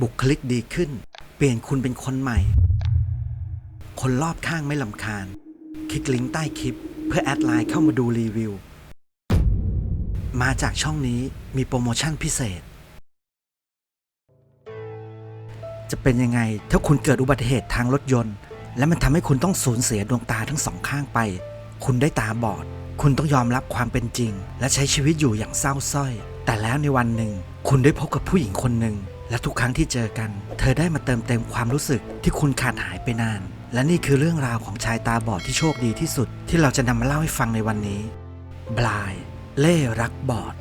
บุคลิกดีขึ้น เปลี่ยนคุณเป็นคนใหม่ คนรอบข้างไม่ลำคาญ คลิกลิงก์ใต้คลิป เพื่อแอดไลน์เข้ามาดูรีวิว มาจากช่องนี้มีโปรโมชั่นพิเศษ จะเป็นยังไงถ้าคุณเกิดอุบัติเหตุทางรถยนต์ และมันทำให้คุณต้องสูญเสียดวงตาทั้งสองข้างไป คุณได้ตาบอด คุณต้องยอมรับความเป็นจริง และใช้ชีวิตอยู่อย่างเศร้าส้อย แต่แล้วในวันหนึ่ง คุณได้พบกับผู้หญิงคนหนึ่ง และทุกครั้งที่เจอกัน เธอได้มาเติมเต็มความรู้สึกที่คุณขาดหายไปนาน และนี่คือเรื่องราวของชายตาบอดที่โชคดีที่สุด ที่เราจะนำมาเล่าให้ฟังในวันนี้ บลาย เล่รักบอด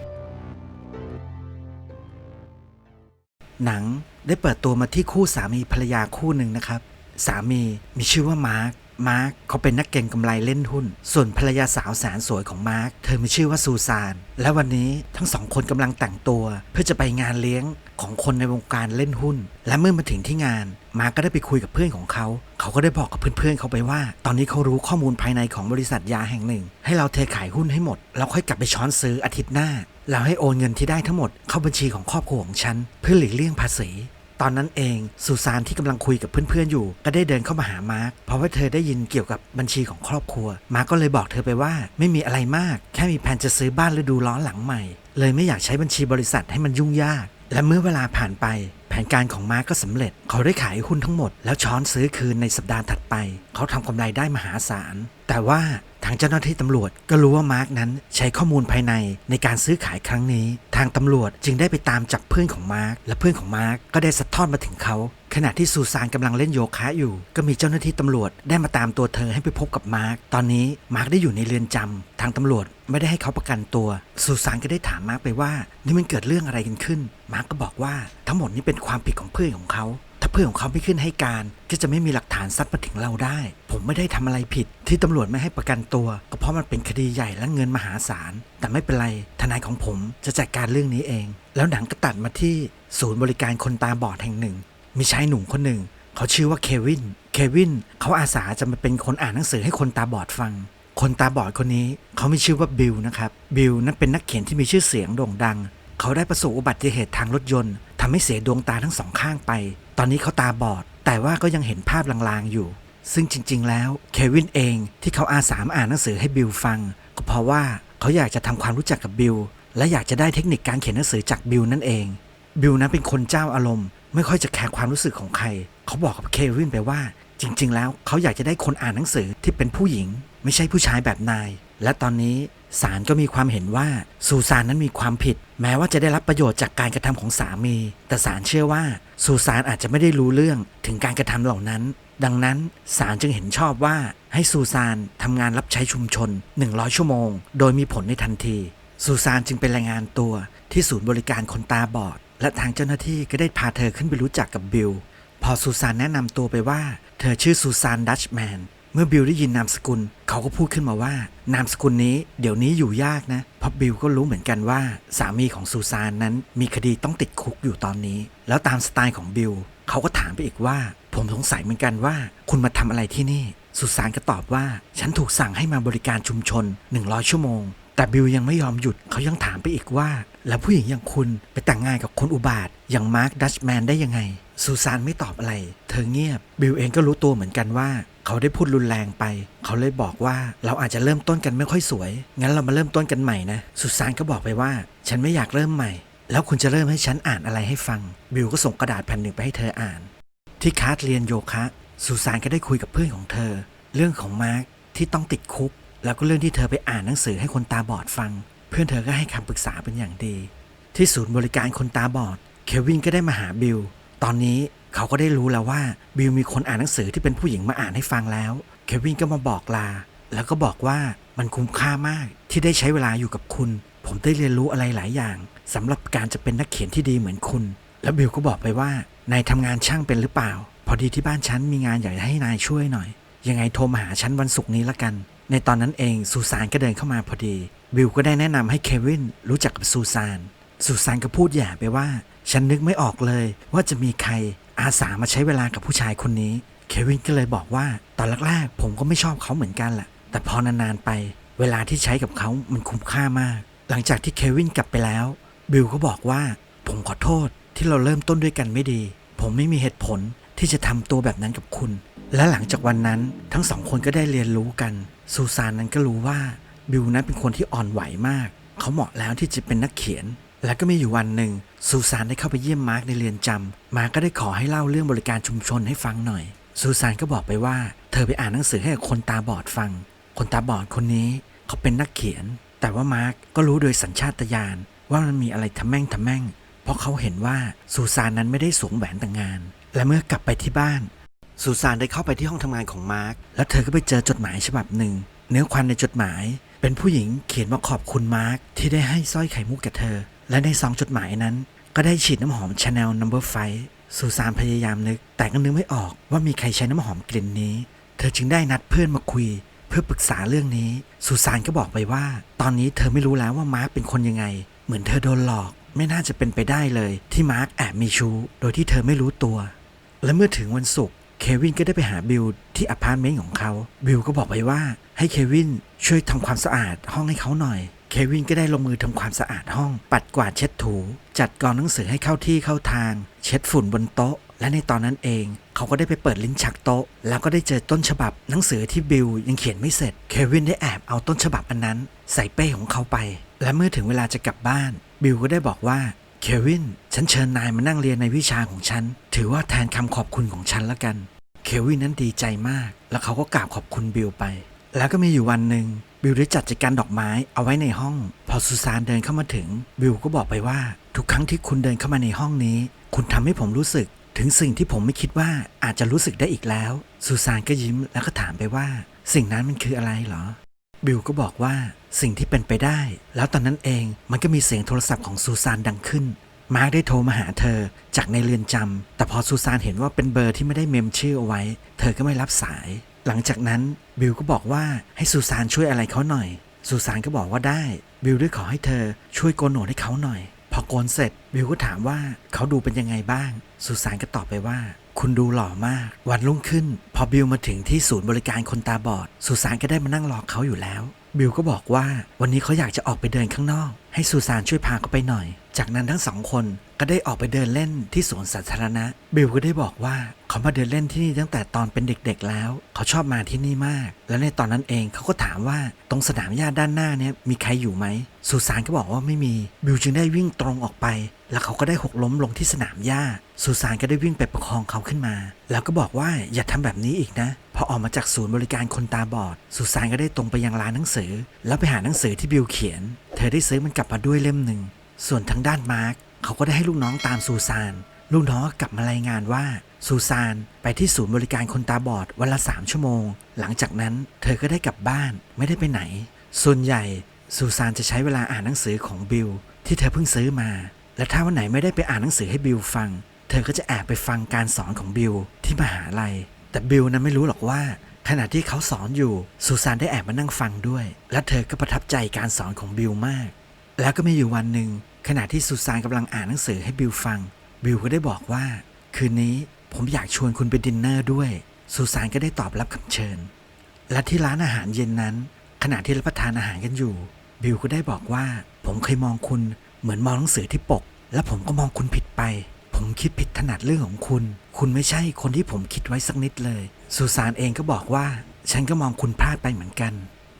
หนังได้เปิดตัวมาที่คู่สามีภรรยาคู่หนึ่งนะครับ สามีมีชื่อว่ามาร์ค มาร์คเขาเป็นนักเก็งกำไรเล่นหุ้น ส่วนภรรยาสาวแสนสวยของมาร์คเธอมีชื่อว่าซูซาน และวันนี้ทั้งสองคนกำลังแต่งตัว เพื่อจะไปงานเลี้ยงของคนในวงการเล่นหุ้น และเมื่อมาถึงที่งาน มาร์คก็ได้ไปคุยกับเพื่อนของเขา เขาก็ได้บอกกับเพื่อนๆเขาไปว่า ตอนนี้เขารู้ข้อมูลภายในของบริษัทยาแห่งหนึ่ง ให้เราเทขายหุ้นให้หมดแล้วค่อยกลับไปช้อนซื้ออาทิตย์หน้าแล้วให้โอนเงินที่ได้ทั้งหมดเข้าบัญชีของครอบครัวของฉันเพื่อหลีกเลี่ยงภาษี ตอนนั้นเองสุสานที่กำลังคุยกับเพื่อนๆอยู่ ก็ได้เดินเข้ามาหามาร์คเพราะว่าเธอได้ยินเกี่ยวกับบัญชีของครอบครัว มาร์คก็เลยบอกเธอไปว่าไม่มีอะไรมาก แค่มีแผนจะซื้อบ้านฤดูร้อนหลังใหม่ เลยไม่อยากใช้บัญชีบริษัทให้มันยุ่งยาก และเมื่อเวลาผ่านไป แผนการของมาร์คก็สำเร็จ เขาได้ขายหุ้นทั้งหมด แล้วช้อนซื้อคืนในสัปดาห์ถัดไป เขาทำกำไรได้มหาศาลแต่ว่า ทางเจ้าหน้าที่ตำรวจก็รู้ว่ามาร์กนั้นใช้ข้อมูลภายในในการซื้อขายครั้งนี้ ทางตำรวจจึงได้ไปตามจับเพื่อนของมาร์กและเพื่อนของมาร์กก็ได้สะท้อนมาถึงเขา ขณะที่ซูซานกำลังเล่นโยคะอยู่ ก็มีเจ้าหน้าที่ตำรวจได้มาตามตัวเธอให้ไปพบกับมาร์กตอนนี้มาร์กได้อยู่ในเรือนจำทางตำรวจไม่ได้ให้เขาประกันตัว ซูซานก็ได้ถามมาร์กไปว่า นี่มันเกิดเรื่องอะไรกันขึ้น มาร์กก็บอกว่าทั้งหมดนี้เป็นความผิดของเพื่อนของเขาถ้าเพื่อนของเขาไม่ขึ้นให้การ ก็จะไม่มีหลักฐานซัดมาถึงเราได้ ไม่ได้ทำอะไรผิด ที่ตำรวจไม่ให้ประกันตัว ก็เพราะมันเป็นคดีใหญ่และเงินมหาศาล แต่ไม่เป็นไร ทนายของผมจะจัดการเรื่องนี้เอง แล้วหนังก็ตัดมาที่ศูนย์บริการคนตาบอดแห่งหนึ่ง มีชายหนุ่มคนหนึ่ง เขาชื่อว่าเควิน เควินเขาอาสาจะมาเป็นคนอ่านหนังสือให้คนตาบอดฟัง คนตาบอดคนนี้เขามีชื่อว่าบิลนะครับ บิลนั้นเป็นนักเขียนที่มีชื่อเสียงโด่งดัง เขาได้ประสบอุบัติเหตุทางรถยนต์ทำให้เสียดวงตาทั้งสองข้างไป ตอนนี้เขาตาบอด แต่ว่าก็ยังเห็นภาพลางๆอยู่ ซึ่งจริง ๆ แล้วเควินเองที่เขาอาสามอ่านหนังสือให้บิลฟัง ก็เพราะว่าเขาอยากจะทำความรู้จักกับบิลและอยากจะได้เทคนิคการเขียนหนังสือจากบิลนั่นเอง บิลนั้นเป็นคนเจ้าอารมณ์ ไม่ค่อยจะแคร์ความรู้สึกของใคร เขาบอกกับเควินไปว่า จริง ๆ แล้วเขาอยากจะได้คนอ่านหนังสือที่เป็นผู้หญิง ไม่ใช่ผู้ชายแบบนาย และตอนนี้ศาลก็มีความเห็นว่าซูซานนั้นมีความผิด แม้ว่าจะได้รับประโยชน์จากการกระทำของสามี แต่ศาลเชื่อว่าซูซานอาจจะไม่ได้รู้เรื่องถึงการกระทำเหล่านั้น ดังนั้นศาลจึงเห็นชอบว่าให้ซูซานทำงานรับใช้ชุมชน 100 ชั่วโมง โดยมีผลในทันที ซูซานจึงเป็นรายงานตัวที่ศูนย์บริการคนตาบอด และทางเจ้าหน้าที่ก็ได้พาเธอขึ้นไปรู้จักกับบิล พอซูซานแนะนำตัวไปว่า เธอชื่อซูซานดัชแมน เมื่อบิลได้ยินนามสกุล เขาก็พูดขึ้นมาว่า นามสกุลนี้เดี๋ยวนี้อยู่ยากนะ เพราะบิลก็รู้เหมือนกันว่า สามีของซูซานนั้นมีคดีต้องติดคุกอยู่ตอนนี้ แล้วตามสไตล์ของบิลเขาก็ถามไปอีกว่า ผมสงสัยเหมือนกันว่า คุณมาทำอะไรที่นี่ซูซานก็ตอบว่า ฉันถูกสั่งให้มาบริการชุมชน 100 ชั่วโมง แต่บิลยังไม่ยอมหยุดเขายังถามไปอีกว่า แล้วผู้หญิงอย่างคุณไปแต่งงานกับคนอุบาทอย่างมาร์คดัชแมนได้ยังไง ซูซานไม่ตอบอะไร เธอเงียบ บิลเองก็รู้ตัวเหมือนกันว่า เขาได้พูดรุนแรงไป เขาเลยบอกว่าเราอาจจะเริ่มต้นกันไม่ค่อยสวย งั้นเรามาเริ่มต้นกันใหม่นะ ซูซานก็บอกไปว่า ฉันไม่อยากเริ่มใหม่ แล้วคุณจะเริ่มให้ฉันอ่านอะไรให้ฟัง บิลก็ส่งกระดาษแผ่นหนึ่งไปให้เธออ่าน ที่คาสเรียนโยคะ ซูซานก็ได้คุยกับเพื่อนของเธอ เรื่องของมาร์คที่ต้องติดคุก แล้วก็เรื่องที่เธอไปอ่านหนังสือให้คนตาบอดฟัง เพื่อนเธอก็ให้คำปรึกษาเป็นอย่างดี ที่ศูนย์บริการคนตาบอด เควินก็ได้มาหาบิล ตอนนี้เขาก็ได้รู้แล้วว่าบิลมีคนอ่านหนังสือที่เป็นผู้หญิงมาอ่านให้ฟังแล้ว เควินก็มาบอกลา แล้วก็บอกว่ามันคุ้มค่ามากที่ได้ใช้เวลาอยู่กับคุณ ผมได้เรียนรู้อะไรหลายอย่างสำหรับการจะเป็นนักเขียนที่ดีเหมือนคุณ แล้วบิลก็บอกไปว่านายทำงานช่างเป็นหรือเปล่า พอดีที่บ้านฉันมีงานอยากจะให้นายช่วยหน่อย ยังไงโทรมาหาฉันวันศุกร์นี้ละกัน ในตอนนั้นเองซูซานก็เดินเข้ามาพอดีบิลก็ได้แนะนำให้เควินรู้จักกับซูซานซูซานก็พูดแย่ไปว่า ฉันนึกไม่ออกเลยว่าจะมีใครอาสามาใช้เวลากับผู้ชายคนนี้ เควินก็เลยบอกว่าตอนแรกๆผมก็ไม่ชอบเขาเหมือนกันแหละแต่พอนานๆไป เวลาที่ใช้กับเขามันคุ้มค่ามาก หลังจากที่เควินกลับไปแล้วบิลก็บอกว่า ผมขอโทษที่เราเริ่มต้นด้วยกันไม่ดี ผมไม่มีเหตุผลที่จะทำตัวแบบนั้นกับคุณ และหลังจากวันนั้นทั้งสองคนก็ได้เรียนรู้กันซูซานนั้นก็รู้ว่าบิลนั้นเป็นคนที่อ่อนไหวมาก เขาเหมาะแล้วที่จะเป็นนักเขียน และก็มีอยู่วันหนึ่งซูซานได้เข้าไปเยี่ยมมาร์กในเรือนจำมาร์กก็ได้ขอให้เล่าเรื่องบริการชุมชนให้ฟังหน่อย ซูซานก็บอกไปว่า เธอไปอ่านหนังสือให้กับคนตาบอดฟัง คนตาบอดคนนี้เขาเป็นนักเขียน แต่ว่ามาร์กก็รู้โดยสัญชาตญาณว่ามันมีอะไรทำแม่งทำแม่ง เพราะเขาเห็นว่าซูซานนั้นไม่ได้สวมแหวนแต่งงาน และเมื่อกลับไปที่บ้านซูซานได้เข้าไปที่ห้องทำงานของมาร์กแล้วเธอก็ไปเจอจดหมายฉบับหนึ่ง เนื้อความในจดหมาย เป็นผู้หญิงเขียนมาขอบคุณมาร์กที่ได้ให้สร้อยไข่มุกแก่เธอ และในซองจดหมายนั้น ก็ได้ฉีดน้ำหอม Chanel Number 5ซูซานพยายามนึก แต่ก็นึกไม่ออกว่ามีใครใช้น้ำหอมกลิ่นนี้ เธอจึงได้นัดเพื่อนมาคุย เพื่อปรึกษาเรื่องนี้ซูซานก็บอกไปว่า ตอนนี้เธอไม่รู้แล้วว่ามาร์กเป็นคนยังไง เหมือนเธอโดนหลอก ไม่น่าจะเป็นไปได้เลย ที่มาร์กแอบมีชู้โดยที่เธอไม่รู้ตัว และเมื่อถึงวันศุกร์เควินก็ได้ไปหาบิลที่อพาร์ตเมนต์ของเขาบิลก็บอกไปว่า ให้เควินช่วยทำความสะอาดห้องให้เขาหน่อย เควินก็ได้ลงมือทำความสะอาดห้อง ปัดกวาดเช็ดถู จัดกองหนังสือให้เข้าที่เข้าทาง เช็ดฝุ่นบนโต๊ะ และในตอนนั้นเอง เขาก็ได้ไปเปิดลิ้นชักโต๊ะ แล้วก็ได้เจอต้นฉบับหนังสือที่บิลยังเขียนไม่เสร็จ เควินได้แอบเอาต้นฉบับอันนั้น ใส่เป้ของเขาไป และเมื่อถึงเวลาจะกลับบ้าน บิลก็ได้บอกว่าเควิน ฉันเชิญนายมานั่งเรียนในวิชาของฉัน ถือว่าแทนคำขอบคุณของฉันละกัน เควินนั้นดีใจมาก แล้วเขาก็กราบขอบคุณบิลไป แล้วก็มีอยู่วันหนึ่ง บิลได้จัดจัดการดอกไม้เอาไว้ในห้อง พอซูซานเดินเข้ามาถึง บิลก็บอกไปว่า ทุกครั้งที่คุณเดินเข้ามาในห้องนี้ คุณทำให้ผมรู้สึก ถึงสิ่งที่ผมไม่คิดว่าอาจจะรู้สึกได้อีกแล้ว ซูซานก็ยิ้มแล้วก็ถามไปว่า สิ่งนั้นมันคืออะไรเหรอ บิลก็บอกว่าสิ่งที่เป็นไปได้ แล้วตอนนั้นเองมันก็มีเสียงโทรศัพท์ของซูซานดังขึ้นมาร์กได้โทรมาหาเธอจากในเรือนจำแต่พอซูซานเห็นว่าเป็นเบอร์ที่ไม่ได้เมมชื่อเอาไว้ เธอก็ไม่รับสาย หลังจากนั้นบิลก็บอกว่าให้ซูซานช่วยอะไรเขาหน่อย ซูซานก็บอกว่าได้ บิลด้วยขอให้เธอช่วยโกนหนวดให้เขาหน่อย พอโกนเสร็จ บิลก็ถามว่าเขาดูเป็นยังไงบ้าง ซูซานก็ตอบไปว่า คุณดูหล่อมาก วันรุ่งขึ้น พอบิลมาถึงที่ศูนย์บริการคนตาบอด ซูซานก็ได้มานั่งรอเขาอยู่แล้ว บิลก็บอกว่าวันนี้เขาอยากจะออกไปเดินข้างนอก ให้ซูซานช่วยพาเขาไปหน่อย จากนั้นทั้งสองคนก็ได้ออกไปเดินเล่นที่สวนสาธารณะ บิลก็ได้บอกว่าเขามาเดินเล่นที่นี่ตั้งแต่ตอนเป็นเด็กๆแล้ว เขาชอบมาที่นี่มาก และในตอนนั้นเองเขาก็ถามว่าตรงสนามหญ้าด้านหน้าเนี่ยมีใครอยู่ไหมซูซานก็บอกว่าไม่มี บิลจึงได้วิ่งตรงออกไป แล้วเขาก็ได้หกล้มลงที่สนามหญ้าซูซานก็ได้วิ่งไปประคองเขาขึ้นมา แล้วก็บอกว่าอย่าทำแบบนี้อีกนะ พอออกมาจากศูนย์บริการคนตาบอดซูซานก็ได้ตรงไปยังร้านหนังสือ แล้วไปหาหนังสือที่บิลเขียน ธอได้ซื้อมันกลับมาด้วยเล่มหนึ่ง ส่วนทางด้านมาร์กเขาก็ได้ให้ลูกน้องตามซูซาน ลูกน้องก็กลับมารายงานว่าซูซานไปที่ศูนย์บริการคนตาบอดวันละสามชั่วโมง หลังจากนั้นเธอก็ได้กลับบ้านไม่ได้ไปไหน ส่วนใหญ่ซูซานจะใช้เวลาอ่านหนังสือของบิลที่เธอเพิ่งซื้อมา และถ้าวันไหนไม่ได้ไปอ่านหนังสือให้บิลฟัง เธอก็จะแอบไปฟังการสอนของบิลที่มหาลัย แต่บิลนั้นไม่รู้หรอกว่า ขณะที่เขาสอนอยู่ซูซานได้แอบมานั่งฟังด้วย และเธอก็ประทับใจการสอนของบิลมาก แล้วก็มีอยู่วันหนึ่งขณะที่ซูซานกำลังอ่านหนังสือให้บิลฟัง บิลก็ได้บอกว่า คืนนี้ผมอยากชวนคุณไปดินเนอร์ด้วยซูซานก็ได้ตอบรับคำเชิญ และที่ร้านอาหารเย็นนั้น ขณะที่รับประทานอาหารกันอยู่ บิลก็ได้บอกว่า ผมเคยมองคุณเหมือนมองหนังสือที่ปก และผมก็มองคุณผิดไป ผมคิดผิดถนัดเรื่องของคุณ คุณไม่ใช่คนที่ผมคิดไว้สักนิดเลย ซูซานเองก็บอกว่า ฉันก็มองคุณพลาดไปเหมือนกัน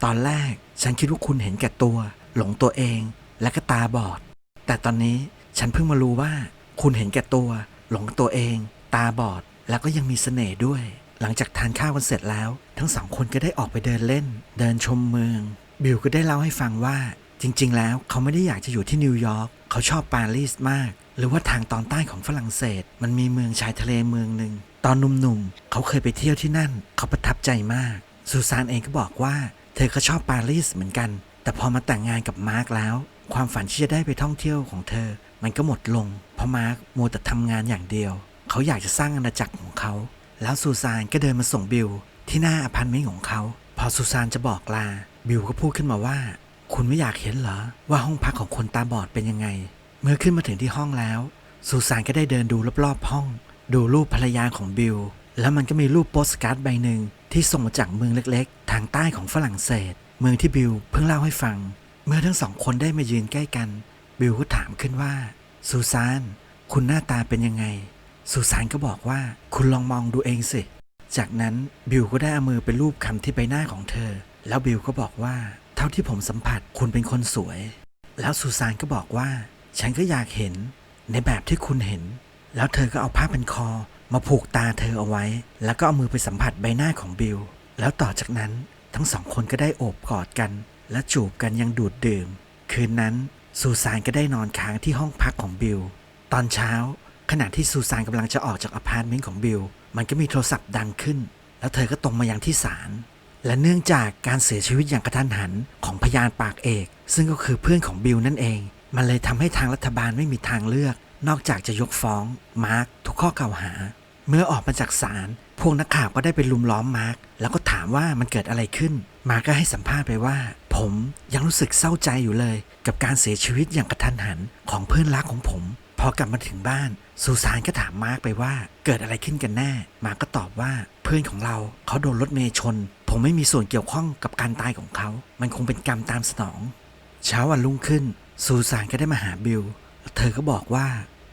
ตอนแรกฉันคิดว่าคุณเห็นแก่ตัว หลงตัวเองและก็ตาบอด แต่ตอนนี้ฉันเพิ่งมารู้ว่า คุณเห็นแก่ตัว หลงตัวเอง ตาบอดแล้วก็ยังมีเสน่ห์ด้วย หลังจากทานข้าวกันเสร็จแล้ว ทั้งสองคนก็ได้ออกไปเดินเล่น เดินชมเมือง บิลก็ได้เล่าให้ฟังว่า จริง ๆ แล้วเขาไม่ได้อยากจะอยู่ที่นิวยอร์กเขาชอบปารีสมาก หรือว่าทางตอนใต้ของฝรั่งเศส มันมีเมืองชายทะเลเมืองหนึ่ง ตอนหนุ่มๆ เขาเคยไปเที่ยวที่นั่น เขาประทับใจมาก ซูซานเองก็บอกว่า เธอก็ชอบปารีสเหมือนกัน แต่พอมาแต่งงานกับมาร์กแล้ว ความฝันที่จะได้ไปท่องเที่ยวของเธอ มันก็หมดลง เพราะมาร์คมัวแต่ทำงานอย่างเดียว เขาอยากจะสร้างอาณาจักรของเขา แล้วซูซานก็เดินมาส่งบิลที่หน้าอพาร์ตเมนต์ของเขา พอซูซานจะบอกลา บิลก็พูดขึ้นมาว่า คุณไม่อยากเห็นเหรอ ว่าห้องพักของคนตาบอดเป็นยังไง เมื่อขึ้นมาถึงที่ห้องแล้วซูซานก็ได้เดินดูรอบๆห้อง ดูรูปภรรยาของบิล แล้วมันก็มีรูปโปสการ์ดใบหนึ่งที่ส่งมาจากเมืองเล็กๆ ทางใต้ของฝรั่งเศส เมืองที่บิลเพิ่งเล่าให้ฟัง เมื่อทั้งสองคนได้มายืนใกล้กัน บิลก็ถามขึ้นว่าซูซานคุณหน้าตาเป็นยังไงซูซานก็บอกว่าคุณลองมองดูเองสิ จากนั้นบิลก็ได้เอามือไปรูปคำที่ใบหน้าของเธอ แล้วบิลก็บอกว่า เท่าที่ผมสัมผัสคุณเป็นคนสวย แล้วซูซานก็บอกว่า ฉันก็อยากเห็นในแบบที่คุณเห็น แล้วเธอก็เอาผ้าพันคอ มาผูกตาเธอเอาไว้ แล้วก็เอามือไปสัมผัสใบหน้าของบิล แล้วต่อจากนั้นทั้งสองคนก็ได้โอบกอดกัน และจูบกันยังดูดดื่ม คืนนั้นซูซานก็ได้นอนค้างที่ห้องพักของบิล ตอนเช้า ขณะที่ซูซานกำลังจะออกจากอพาร์ตเมนต์ของบิล มันก็มีโทรศัพท์ดังขึ้น แล้วเธอก็ตรงมายังที่ศาล และเนื่องจากการเสียชีวิตอย่างกระทันหันของพยานปากเอก ซึ่งก็คือเพื่อนของบิลนั่นเอง มันเลยทำให้ทางรัฐบาลไม่มีทางเลือก นอกจากจะยกฟ้องมาร์คทุกข้อกล่าวหา เมื่อออกมาจากศาลพวกนักข่าวก็ได้ไปลุมล้อมมาร์คแล้วก็ถามว่ามันเกิดอะไรขึ้น มาร์คก็ให้สัมภาษณ์ไปว่า ผมยังรู้สึกเศร้าใจอยู่เลย กับการเสียชีวิตอย่างกระทันหันของเพื่อนรักของผม พอกลับมาถึงบ้านซูซานก็ถามมาร์คไปว่า เกิดอะไรขึ้นกันแน่ มาร์คก็ตอบว่าเพื่อนของเราเขาโดนรถเมย์ชน ผมไม่มีส่วนเกี่ยวข้องกับการตายของเขา มันคงเป็นกรรมตามสนอง เช้าวันรุ่งขึ้นซูซานก็ได้มาหาบิล เธอก็บอกว่า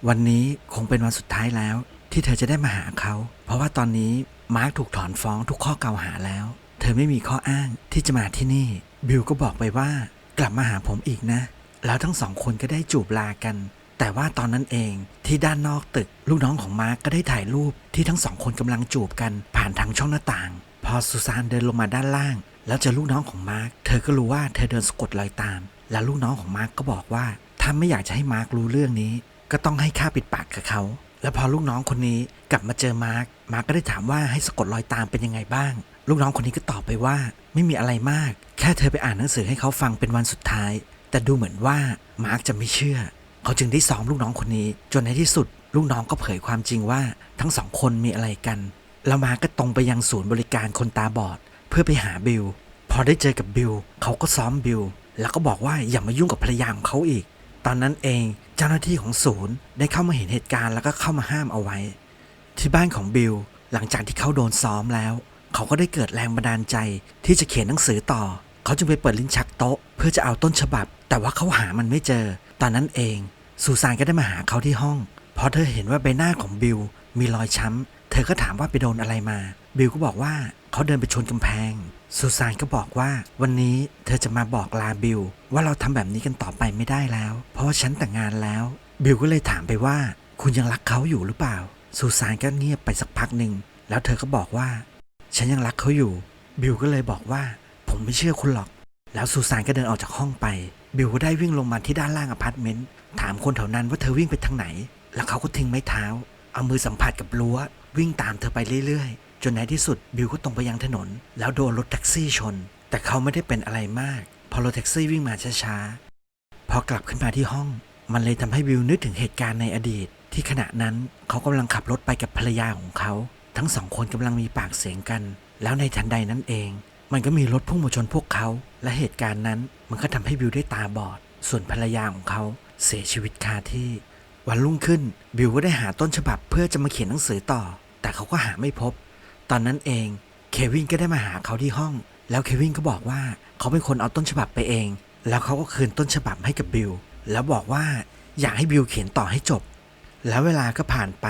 วันนี้คงเป็นวันสุดท้ายแล้ว ที่เธอจะได้มาหาเขา เพราะว่าตอนนี้มาร์คถูกถอนฟ้องทุกข้อกล่าวหาแล้ว เธอไม่มีข้ออ้างที่จะมาที่นี่ บิลก็บอกไปว่ากลับมาหาผมอีกนะ แล้วทั้งสองคนก็ได้จูบลากัน แต่ว่าตอนนั้นเองที่ด้านนอกตึก ลูกน้องของมาร์กก็ได้ถ่ายรูปที่ทั้งสองคนกำลังจูบกันผ่านทางช่องหน้าต่าง พอซูซานเดินลงมาด้านล่าง แล้วเจอลูกน้องของมาร์กเธอก็รู้ว่าเธอเดินสะกดรอยตาม แล้วลูกน้องของมาร์กก็บอกว่าาไม่อยากจะให้มาร์กรู้เรื่องนี้ ก็ต้องให้ค่าปิดปากกับเขา แล้วพอลูกน้องคนนี้กลับมาเจอมาร์กมาร์กก็ได้ถามว่าให้สะกดรอยตามเป็นยังไงบ้าง ลูกน้องคนนี้ก็ตอบไปว่า ไม่มีอะไรมาก แค่เธอไปอ่านหนังสือให้เขาฟังเป็นวันสุดท้าย แต่ดูเหมือนว่ามาร์กจะไม่เชื่อ เขาจึงได้ซ้อมลูกน้องคนนี้ จนในที่สุด ลูกน้องก็เผยความจริงว่า ทั้งสองคนมีอะไรกัน แล้วมาร์กก็ตรงไปยังศูนย์บริการคนตาบอด เพื่อไปหาบิล พอได้เจอกับบิลเขาก็ซ้อมบิลแล้วก็บอกว่าอย่ามายุ่งกับภรรยาของเขาอีก ตอนนั้นเองเจ้าหน้าที่ของศูนย์ได้เข้ามาเห็นเหตุการณ์แล้วก็เข้ามาห้ามเอาไว้ ที่บ้านของบิลหลังจากที่เขาโดนซ้อมแล้ว เขาก็ได้เกิดแรงบันดาลใจที่จะเขียนหนังสือต่อ เขาจึงไปเปิดลิ้นชักโต๊ะ เพื่อจะเอาต้นฉบับ แต่ว่าเขาหามันไม่เจอ ตอนนั้นเองซูซานก็ได้มาหาเขาที่ห้องเพราะเธอเห็นว่าใบหน้าของบิลมีรอยช้ำ เธอก็ถามว่าไปโดนอะไรมา บิลก็บอกว่าเขาเดินไปชนกำแพง ซูซานก็บอกว่าวันนี้เธอจะมาบอกลาบิลว่าเราทำแบบนี้กันต่อไปไม่ได้แล้ว เพราะว่าฉันแต่งงานแล้ว บิลก็เลยถามไปว่า คุณยังรักเขาอยู่หรือเปล่า ซูซานก็เงียบไปสักพักหนึ่งแล้วเธอก็บอกว่า ฉันยังรักเขาอยู่ บิลก็เลยบอกว่า ผมไม่เชื่อคุณหรอก แล้วซูซานก็เดินออกจากห้องไป บิลก็ได้วิ่งลงมาที่ด้านล่างอพาร์ตเมนต์ถามคนแถวนั้นว่าเธอวิ่งไปทางไหน แล้วเขาก็ทิ้งไม้เท้า เอามือสัมผัสกับรั้ว วิ่งตามเธอไปเรื่อยๆ จนในที่สุดบิลก็ตรงไปยังถนน แล้วโดนรถแท็กซี่ชน แต่เขาไม่ได้เป็นอะไรมาก พอรถแท็กซี่วิ่งมาช้าๆ พอกลับขึ้นมาที่ห้อง มันเลยทำให้บิลนึกถึงเหตุการณ์ในอดีต ที่ขณะนั้นเขากำลังขับรถไปกับภรรยาของเขา ทั้งสองคนกำลังมีปากเสียงกัน แล้วในทันใดนั้นเอง มันก็มีรถพุ่งมาชนพวกเขา และเหตุการณ์นั้นมันก็ทำให้บิลได้ตาบอด ส่วนภรรยาของเขาเสียชีวิตคาที่วันรุ่งขึ้นบิลก็ได้หาต้นฉบับเพื่อจะมาเขียนหนังสือต่อ แต่เขาก็หาไม่พบ ตอนนั้นเอง เควินก็ได้มาหาเขาที่ห้อง แล้วเควินก็บอกว่าเขาเป็นคนเอาต้นฉบับไปเอง แล้วเขาก็คืนต้นฉบับให้กับบิล แล้วบอกว่าอยากให้บิลเขียนต่อให้จบ แล้วเวลาก็ผ่านไป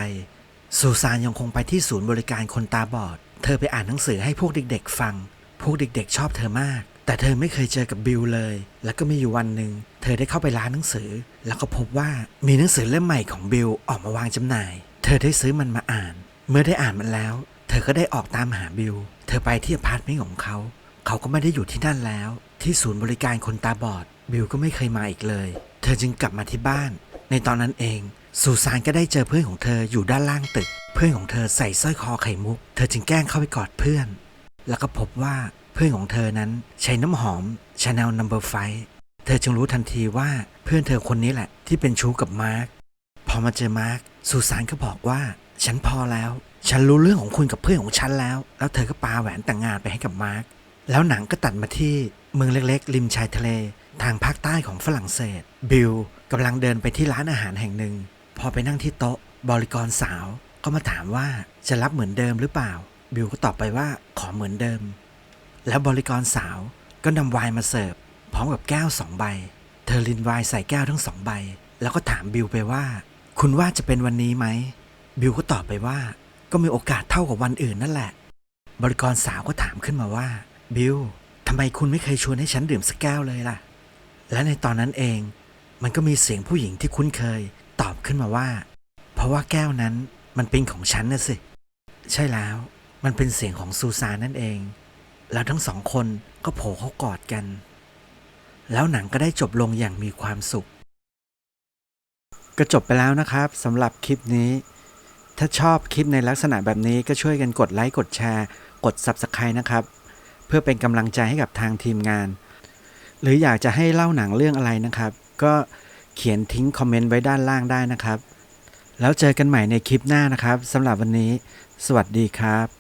ซูซานยังคงไปที่ศูนย์บริการคนตาบอด เธอไปอ่านหนังสือให้พวกเด็กๆ ฟัง พวกเด็กๆ ชอบเธอมาก แต่เธอไม่เคยเจอกับบิลเลย แล้วก็มีอยู่วันหนึ่งเธอได้เข้าไปร้านหนังสือ แล้วก็พบว่ามีหนังสือเล่มใหม่ของบิลออกมาวางจำหน่าย เธอได้ซื้อมันมาอ่าน เมื่อได้อ่านมันแล้ว เธอก็ได้ออกตามหาบิล เธอไปที่อพาร์ตเมนต์ของเขา เขาก็ไม่ได้อยู่ที่นั่นแล้ว ที่ศูนย์บริการคนตาบอด บิลก็ไม่เคยมาอีกเลย เธอจึงกลับมาที่บ้าน ในตอนนั้นเองซูซานก็ได้เจอเพื่อนของเธออยู่ด้านล่างตึก เพื่อนของเธอใส่สร้อยคอไข่มุก เธอจึงแกล้งเข้าไปกอดเพื่อน แล้วก็พบว่าเพื่อนของเธอนั้นใช้น้ำหอม Chanel Number 5เธอจึงรู้ทันทีว่าเพื่อนเธอคนนี้แหละที่เป็นชู้กับมาร์คพอมาเจอมาร์คสุสานก็บอกว่า ฉันพอแล้ว ฉันรู้เรื่องของคุณกับเพื่อนของฉันแล้ว แล้วเธอก็ปาแหวนแต่งงานไปให้กับมาร์ค แล้วหนังก็ตัดมาที่เมืองเล็กๆ ริมชายทะเล ทางภาคใต้ของฝรั่งเศส บิลกำลังเดินไปที่ร้านอาหารแห่งหนึ่ง พอไปนั่งที่โต๊ะ บริกรสาว ก็มาถามว่าจะรับเหมือนเดิมหรือเปล่า บิลก็ตอบไปว่าขอเหมือนเดิม แล้วบริกรสาวก็นำไวน์มาเสิร์ฟพร้อมกับแก้วสองใบ เธอลินไวน์ใส่แก้วทั้งสองใบ แล้วก็ถามบิลไปว่า คุณว่าจะเป็นวันนี้ไหม บิลก็ตอบไปว่า ก็มีโอกาสเท่ากับวันอื่นนั่นแหละ บริกรสาวก็ถามขึ้นมาว่า บิลทำไมคุณไม่เคยชวนให้ฉันดื่มสักแก้วเลยล่ะ และในตอนนั้นเอง มันก็มีเสียงผู้หญิงที่คุ้นเคย ตอบขึ้นมาว่า เพราะว่าแก้วนั้นมันเป็นของฉันนะสิ ใช่แล้ว มันเป็นเสียงของซูซานนั่นเอง แล้วทั้งสองคนก็โผล่เข้ากอดกัน แล้วหนังก็ได้จบลงอย่างมีความสุข ก็จบไปแล้วนะครับสำหรับคลิปนี้ ถ้าชอบคลิปในลักษณะแบบนี้ก็ช่วยกันกดไลค์กดแชร์ กด Subscribe นะครับ เพื่อเป็นกำลังใจให้กับทางทีมงาน หรืออยากจะให้เล่าหนังเรื่องอะไรนะครับ ก็เขียนทิ้งคอมเมนต์ไว้ด้านล่างได้นะครับ แล้วเจอกันใหม่ในคลิปหน้านะครับสำหรับวันนี้ สวัสดีครับ